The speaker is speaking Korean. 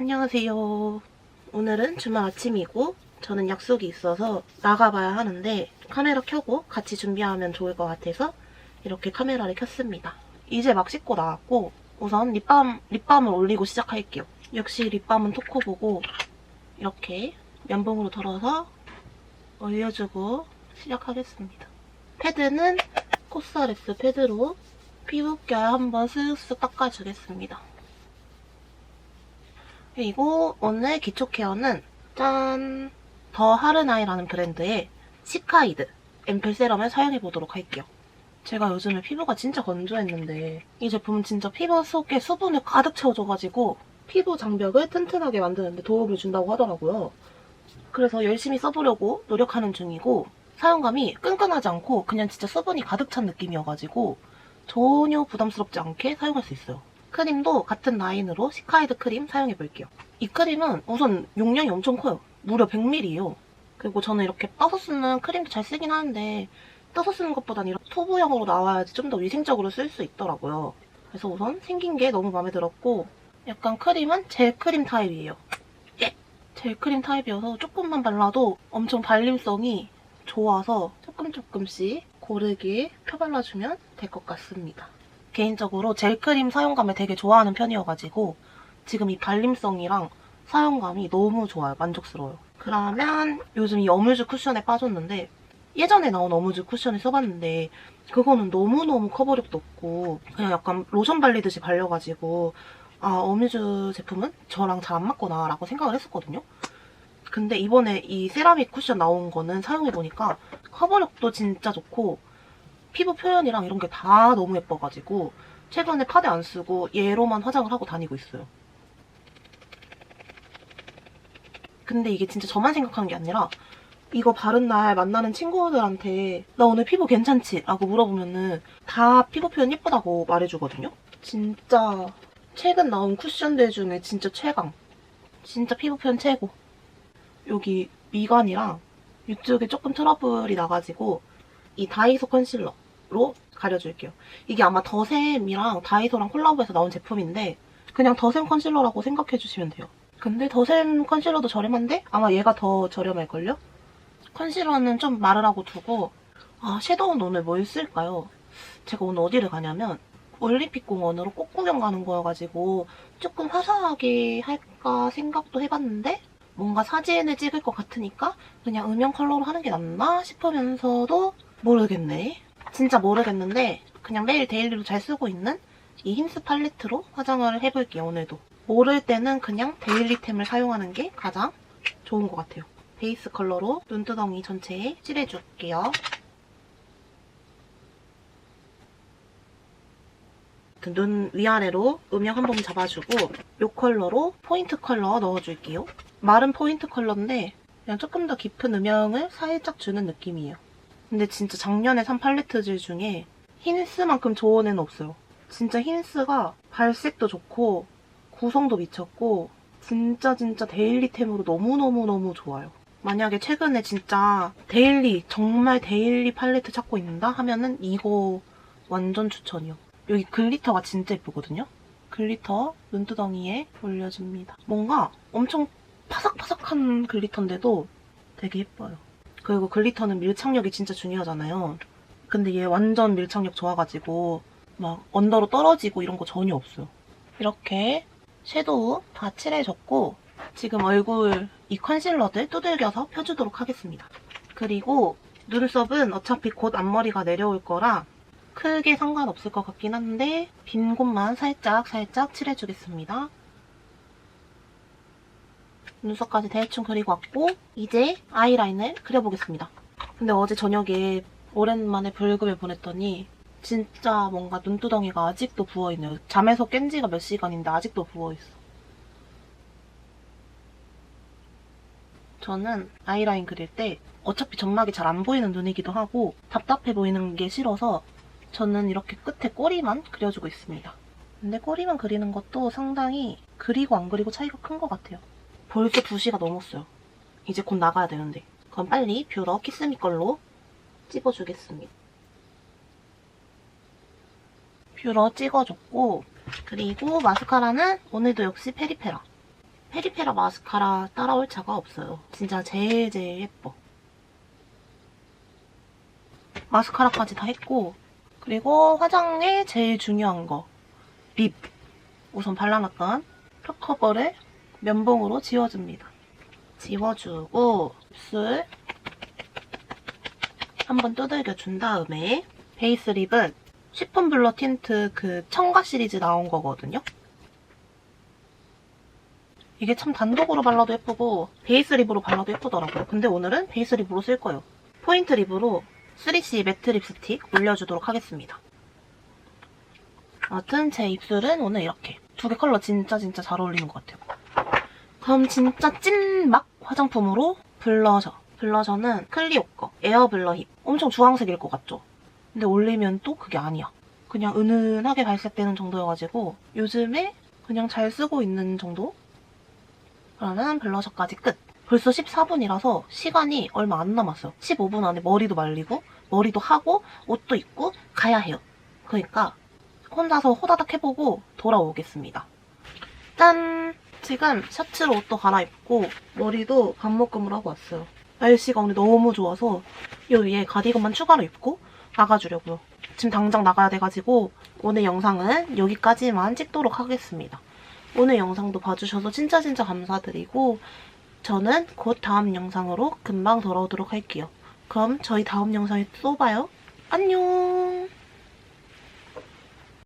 안녕하세요. 오늘은 주말 아침이고 저는 약속이 있어서 나가봐야 하는데 카메라 켜고 같이 준비하면 좋을 것 같아서 이렇게 카메라를 켰습니다. 이제 막 씻고 나왔고 우선 립밤, 립밤을 올리고 시작할게요. 역시 립밤은 토코보고 이렇게 면봉으로 덜어서 올려주고 시작하겠습니다. 패드는 코스레스 패드로 피부결 한번 쓱쓱 닦아주겠습니다. 그리고 오늘 기초 케어는 짠! 더 하르나이라는 브랜드의 시카이드 앰플 세럼을 사용해보도록 할게요. 제가 요즘에 피부가 진짜 건조했는데 이 제품은 진짜 피부 속에 수분을 가득 채워줘가지고 피부 장벽을 튼튼하게 만드는데 도움을 준다고 하더라고요. 그래서 열심히 써보려고 노력하는 중이고 사용감이 끈끈하지 않고 그냥 진짜 수분이 가득 찬 느낌이어가지고 전혀 부담스럽지 않게 사용할 수 있어요. 크림도 같은 라인으로 시카이드 크림 사용해볼게요. 이 크림은 우선 용량이 엄청 커요. 무려 100ml예요. 그리고 저는 이렇게 떠서 쓰는 크림도 잘 쓰긴 하는데 떠서 쓰는 것보단 이런 투부형으로 나와야지 좀 더 위생적으로 쓸 수 있더라고요. 그래서 우선 생긴 게 너무 마음에 들었고 약간 크림은 젤 크림 타입이에요. 예! 젤 크림 타입이어서 조금만 발라도 엄청 발림성이 좋아서 조금 조금씩 고르게 펴발라주면 될 것 같습니다. 개인적으로 젤크림 사용감을 되게 좋아하는 편이어가지고 지금 이 발림성이랑 사용감이 너무 좋아요. 만족스러워요. 그러면 요즘 이 어뮤즈 쿠션에 빠졌는데 예전에 나온 어뮤즈 쿠션을 써봤는데 그거는 너무너무 커버력도 없고 그냥 약간 로션 발리듯이 발려가지고 아 어뮤즈 제품은 저랑 잘 안 맞구나 라고 생각을 했었거든요. 근데 이번에 이 세라믹 쿠션 나온 거는 사용해보니까 커버력도 진짜 좋고 피부 표현이랑 이런 게 다 너무 예뻐가지고 최근에 파데 안 쓰고 얘로만 화장을 하고 다니고 있어요. 근데 이게 진짜 저만 생각하는 게 아니라 이거 바른 날 만나는 친구들한테 나 오늘 피부 괜찮지? 라고 물어보면은 다 피부 표현 예쁘다고 말해주거든요. 진짜 최근 나온 쿠션들 중에 진짜 최강. 진짜 피부 표현 최고. 여기 미간이랑 이쪽에 조금 트러블이 나가지고 이 다이소 컨실러 로 가려줄게요. 이게 아마 더샘이랑 다이소랑 콜라보해서 나온 제품인데 그냥 더샘 컨실러라고 생각해주시면 돼요. 근데 더샘 컨실러도 저렴한데 아마 얘가 더 저렴할걸요? 컨실러는 좀 마르라고 두고 아 섀도우는 오늘 뭘 쓸까요? 제가 오늘 어디를 가냐면 올림픽 공원으로 꽃구경 가는 거여가지고 조금 화사하게 할까 생각도 해봤는데 뭔가 사진을 찍을 것 같으니까 그냥 음영 컬러로 하는 게 낫나 싶으면서도 모르겠네. 진짜 모르겠는데 그냥 매일 데일리로 잘 쓰고 있는 이 힘스 팔레트로 화장을 해볼게요, 오늘도. 모를 때는 그냥 데일리템을 사용하는 게 가장 좋은 것 같아요. 베이스 컬러로 눈두덩이 전체에 칠해줄게요. 눈 위아래로 음영 한 번 잡아주고 이 컬러로 포인트 컬러 넣어줄게요. 마른 포인트 컬러인데 그냥 조금 더 깊은 음영을 살짝 주는 느낌이에요. 근데 진짜 작년에 산 팔레트들 중에 힌스만큼 좋은 애는 없어요. 진짜 힌스가 발색도 좋고 구성도 미쳤고 진짜 진짜 데일리템으로 너무너무너무 좋아요. 만약에 최근에 진짜 데일리 정말 데일리 팔레트 찾고 있는다 하면은 이거 완전 추천이요. 여기 글리터가 진짜 예쁘거든요. 글리터 눈두덩이에 올려줍니다. 뭔가 엄청 파삭파삭한 글리터인데도 되게 예뻐요. 그리고 글리터는 밀착력이 진짜 중요하잖아요. 근데 얘 완전 밀착력 좋아가지고 막 언더로 떨어지고 이런 거 전혀 없어요. 이렇게 섀도우 다 칠해줬고 지금 얼굴 이 컨실러들 두들겨서 펴주도록 하겠습니다. 그리고 눈썹은 어차피 곧 앞머리가 내려올 거라 크게 상관없을 것 같긴 한데 빈 곳만 살짝 살짝 칠해주겠습니다. 눈썹까지 대충 그리고 왔고 이제 아이라인을 그려보겠습니다. 근데 어제 저녁에 오랜만에 불금을 보냈더니 진짜 뭔가 눈두덩이가 아직도 부어있네요. 잠에서 깬 지가 몇 시간인데 아직도 부어있어. 저는 아이라인 그릴 때 어차피 점막이 잘 안 보이는 눈이기도 하고 답답해 보이는 게 싫어서 저는 이렇게 끝에 꼬리만 그려주고 있습니다. 근데 꼬리만 그리는 것도 상당히 그리고 안 그리고 차이가 큰 것 같아요. 벌써 2시가 넘었어요. 이제 곧 나가야 되는데. 그럼 빨리 뷰러 키스미 걸로 찍어주겠습니다. 뷰러 찍어줬고 그리고 마스카라는 오늘도 역시 페리페라. 페리페라 마스카라 따라올 차가 없어요. 진짜 제일 제일 예뻐. 마스카라까지 다 했고 그리고 화장에 제일 중요한 거 립. 우선 발라놨던 턱 커버를 면봉으로 지워줍니다. 지워주고 입술 한번 두들겨 준 다음에 베이스 립은 쉬폰 블러 틴트 그 청가 시리즈 나온 거거든요. 이게 참 단독으로 발라도 예쁘고 베이스 립으로 발라도 예쁘더라고요. 근데 오늘은 베이스 립으로 쓸 거예요. 포인트 립으로 3C 매트 립스틱 올려주도록 하겠습니다. 아무튼 제 입술은 오늘 이렇게 두 개 컬러 진짜 진짜 잘 어울리는 것 같아요. 그럼 진짜 찐막 화장품으로 블러셔. 블러셔는 클리오 거 에어 블러 힙. 엄청 주황색일 것 같죠? 근데 올리면 또 그게 아니야. 그냥 은은하게 발색되는 정도여가지고 요즘에 그냥 잘 쓰고 있는 정도? 그러면 블러셔까지 끝. 벌써 14분이라서 시간이 얼마 안 남았어요. 15분 안에 머리도 말리고 머리도 하고 옷도 입고 가야 해요. 그러니까 혼자서 호다닥 해보고 돌아오겠습니다. 짠! 지금 셔츠로 옷도 갈아입고 머리도 반묶음을 하고 왔어요. 날씨가 오늘 너무 좋아서 이 위에 가디건만 추가로 입고 나가주려고요. 지금 당장 나가야 돼가지고 오늘 영상은 여기까지만 찍도록 하겠습니다. 오늘 영상도 봐주셔서 진짜 진짜 감사드리고 저는 곧 다음 영상으로 금방 돌아오도록 할게요. 그럼 저희 다음 영상에 또 봐요. 안녕!